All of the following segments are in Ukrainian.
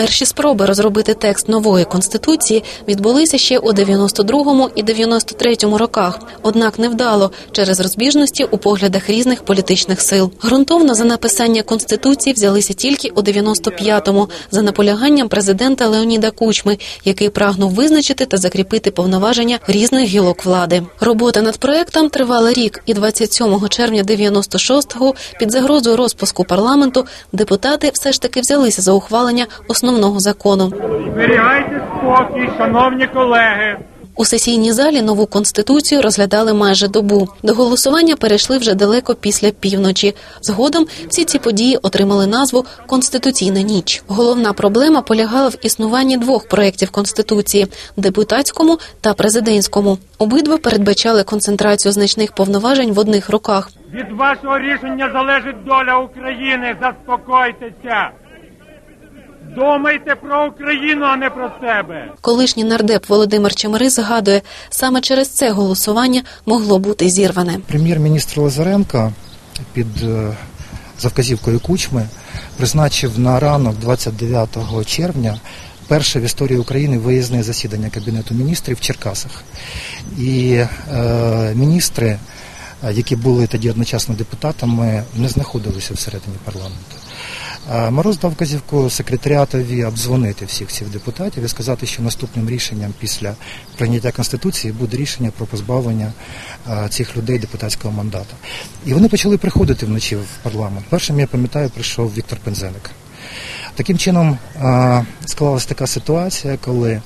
Перші спроби розробити текст нової конституції відбулися ще у 92-му і 93-му роках, однак невдало через розбіжності у поглядах різних політичних сил. Грунтовно за написання конституції взялися тільки у 95-му за наполяганням президента Леоніда Кучми, який прагнув визначити та закріпити повноваження різних гілок влади. Робота над проектом тривала рік, і 27 червня 96-го під загрозою розпуску парламенту депутати все ж таки взялися за ухвалення основного закону. Зберігайте спокій, шановні колеги. У сесійній залі нову конституцію розглядали майже добу. До голосування перейшли вже далеко після півночі. Згодом всі ці події отримали назву Конституційна ніч. Головна проблема полягала в існуванні двох проєктів конституції депутатському та президентському. Обидва передбачали концентрацію значних повноважень в одних руках. Від вашого рішення залежить доля України. Заспокойтеся. Думайте про Україну, а не про себе. Колишній нардеп Володимир Чемери згадує, саме через це голосування могло бути зірване. Прем'єр-міністр Лазаренко під е, за вказівкою Кучми призначив на ранок 29 червня перше в історії України виїзне засідання Кабінету міністрів в Черкасах. І е, міністри, е, які були тоді одночасно депутатами, не знаходилися всередині парламенту. Мороз дав вказівку секретаріатові обдзвонити всіх цих депутатів і сказати, що наступним рішенням після прийняття конституції буде рішення про позбавлення цих людей депутатського мандата. І вони почали приходити вночі в парламент. Першим я пам'ятаю, прийшов Віктор Пензеник. Таким чином склалася така ситуація, коли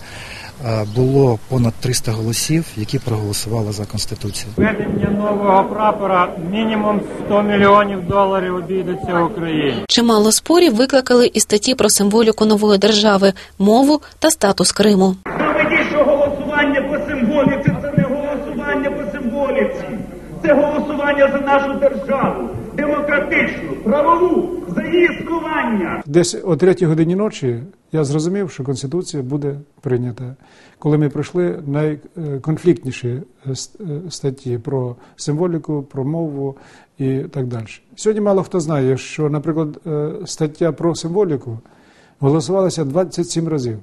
було понад 300 голосів, які проголосували за конституцію. Введення нового прапора мінімум 100 мільйонів доларів обійдеться Україні. Чимало спорів викликали і статті про символіку нової держави, мову та статус Криму. Що голосування по символіці це не голосування по символіці. Це голосування за нашу державу, демократичну, правову, за. Десь о третій годині ночі я зрозумів, що Конституція буде прийнята. Коли ми пройшли найконфліктніші е, е, статті про символіку, про мову і так далі. Сьогодні мало хто знає, що, наприклад, е, стаття про символіку голосувалася 27 разів.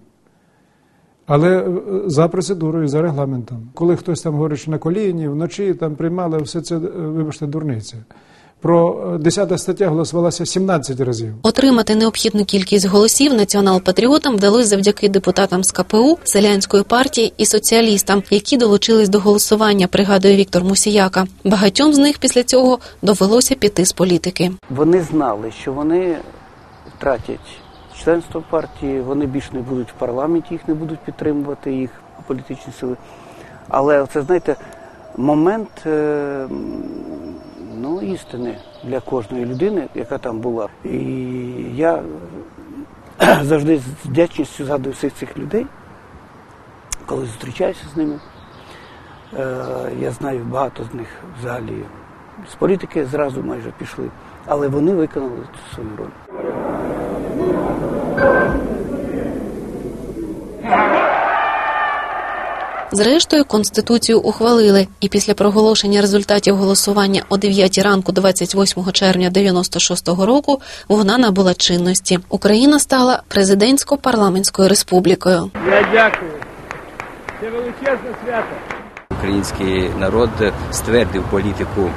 Але за процедурою, за регламентом. Коли хтось там говорить, що на коліні, вночі там приймали все це, вибачте, дурниця. Про е, 10 стаття голосувалася 17 разів. Отримати необхідну кількість голосів націонал-патріотам вдалося завдяки депутатам з КПУ, селянської партії і соціалістам, які долучились до голосування, пригадує Віктор Мусіяка. Багатьом з них після цього довелося піти з політики. Вони знали, що вони втратять членство партії, вони більше не будуть в парламенті, їх не будуть підтримувати, їх політичні сили. Але це, знаєте, момент е, ну, істини для кожної людини, яка там була. І я завжди з вдячністю згадую всіх цих людей, коли зустрічаюся з ними. Е, Я знаю, багато з них взагалі з політики зразу майже пішли, але вони виконали свою роль. Зрештою, конституцію ухвалили, і після проголошення результатів голосування о 9 ранку, 28 червня 96-го року, вона набула чинності. Україна стала президентсько-парламентською республікою. Я дякую. Це величезне свято. Український народ ствердив політику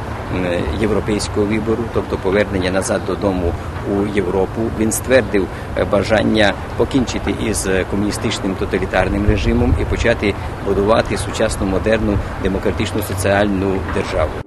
європейського вибору, тобто повернення назад додому у Європу. Він ствердив е, бажання покінчити із комуністичним тоталітарним режимом і почати будувати сучасну модерну демократичну соціальну державу.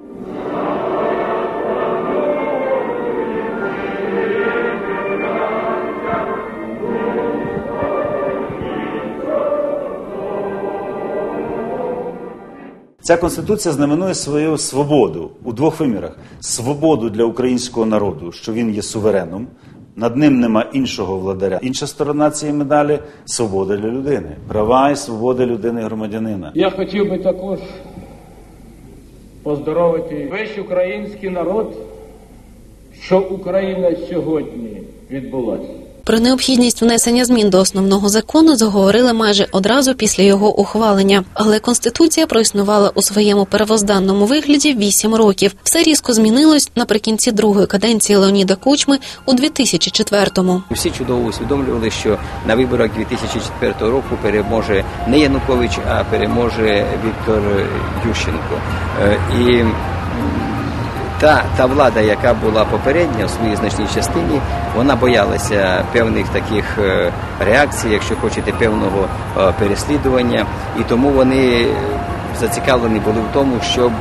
Ця конституція знаменує свою свободу у двох вимірах: свободу для українського народу, що він є сувереном, над ним нема іншого владаря. Інша сторона цієї медалі свобода для людини, права і свобода людини громадянина. Я хотів би також поздоровити весь український народ, що Україна сьогодні відбулася. Про необхідність внесення змін до основного закону заговорили майже одразу після його ухвалення. Але конституція проіснувала у своєму первозданному вигляді вісім років. Все різко змінилось наприкінці другої каденції Леоніда Кучми у 2004-му. Всі чудово усвідомлювали, що на виборах 2004 року переможе не Янукович, а переможе Віктор Ющенко. Е, І та, та влада, яка була попередня в своїй значній частині, вона боялася певних таких е, реакцій, якщо хочете, певного е, переслідування, і тому вони зацікавлені були в тому, щоб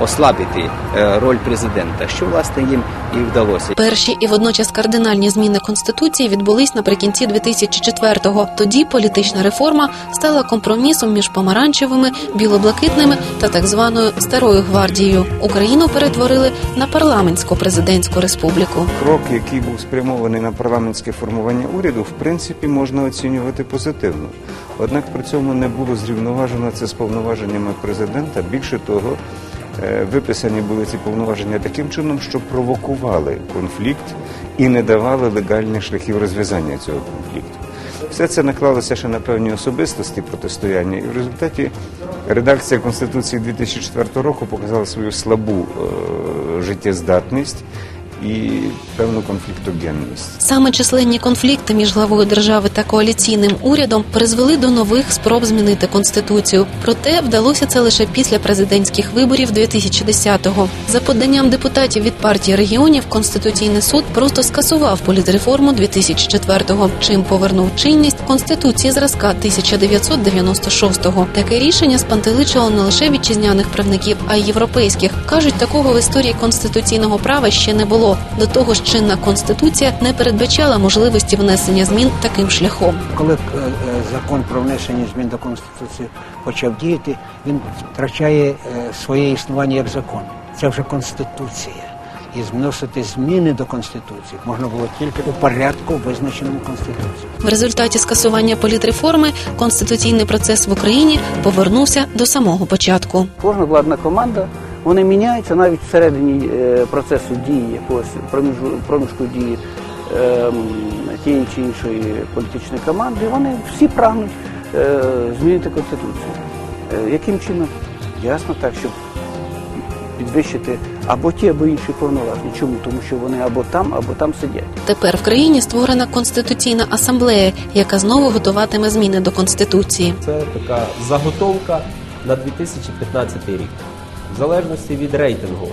ослабити е, роль президента, що власне їм і вдалося. Перші і водночас кардинальні зміни конституції відбулись наприкінці 2004-го. Тоді політична реформа стала компромісом між помаранчевими, білоблакитними та так званою старою гвардією. Україну перетворили на парламентсько-президентську республіку. Крок, який був спрямований на парламентське формування уряду, в принципі, можна оцінювати позитивно. Однак при цьому не було зрівноважено це з повноваженнями президента. Більше того, е, виписані були ці повноваження таким чином, що провокували конфлікт і не давали легальних шляхів розв'язання цього конфлікту. Все це наклалося ще на певні особистості протистояння, і в результаті редакція Конституції 2004 року показала свою слабу е, життєздатність і певну конфліктогенність. Саме численні конфлікти між главою держави та коаліційним урядом призвели до нових спроб змінити конституцію. Проте вдалося це лише після президентських виборів 2010-го. За поданням депутатів від партії регіонів Конституційний суд просто скасував політреформу 2004-го, чим повернув чинність конституції зразка 1996-го. Таке рішення спантеличило не лише вітчизняних правників, а й європейських. кажуть, такого в історії конституційного права ще не було. До того ж, чинна конституція не передбачала можливості внесення змін таким шляхом. Коли е, е, закон про внесення змін до Конституції почав діяти, він втрачає е, своє існування як закон. Це вже Конституція. І вносити зміни до Конституції можна було тільки у порядку, визначеному Конституцією. В результаті скасування політреформи конституційний процес в Україні повернувся до самого початку. Кожна владна команда вони міняються навіть всередині е, процесу дії якогось проміжу- проміжку дії ем, тієї чи іншої політичної команди. Вони всі прагнуть е, змінити конституцію. Е, Яким чином? Ясно так, щоб підвищити або ті, або інші повноваження. Чому? Тому що вони або там, або там сидять. Тепер в країні створена конституційна асамблея, яка знову готуватиме зміни до конституції. Це така заготовка на 2015 рік. В залежності від рейтингу,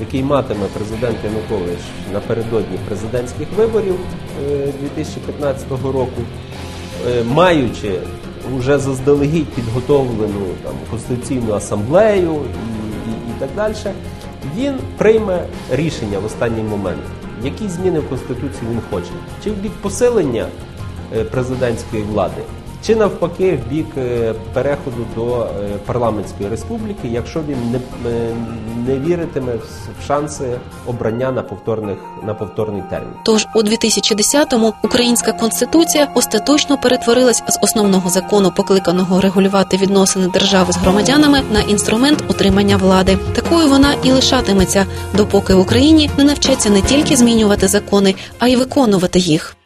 який матиме президент Янукович напередодні президентських виборів е, 2015 року, е, маючи вже заздалегідь підготовлену там, конституційну асамблею і, і, і так далі, він прийме рішення в останній момент, які зміни в Конституції він хоче. Чи в бік посилення е, президентської влади, чи навпаки в бік е, переходу до е, парламентської республіки, якщо він не, е, не віритиме в шанси обрання на повторних на повторний термін. Тож у 2010-му українська конституція остаточно перетворилась з основного закону, покликаного регулювати відносини держави з громадянами, на інструмент утримання влади. Такою вона і лишатиметься, допоки в Україні не навчаться не тільки змінювати закони, а й виконувати їх.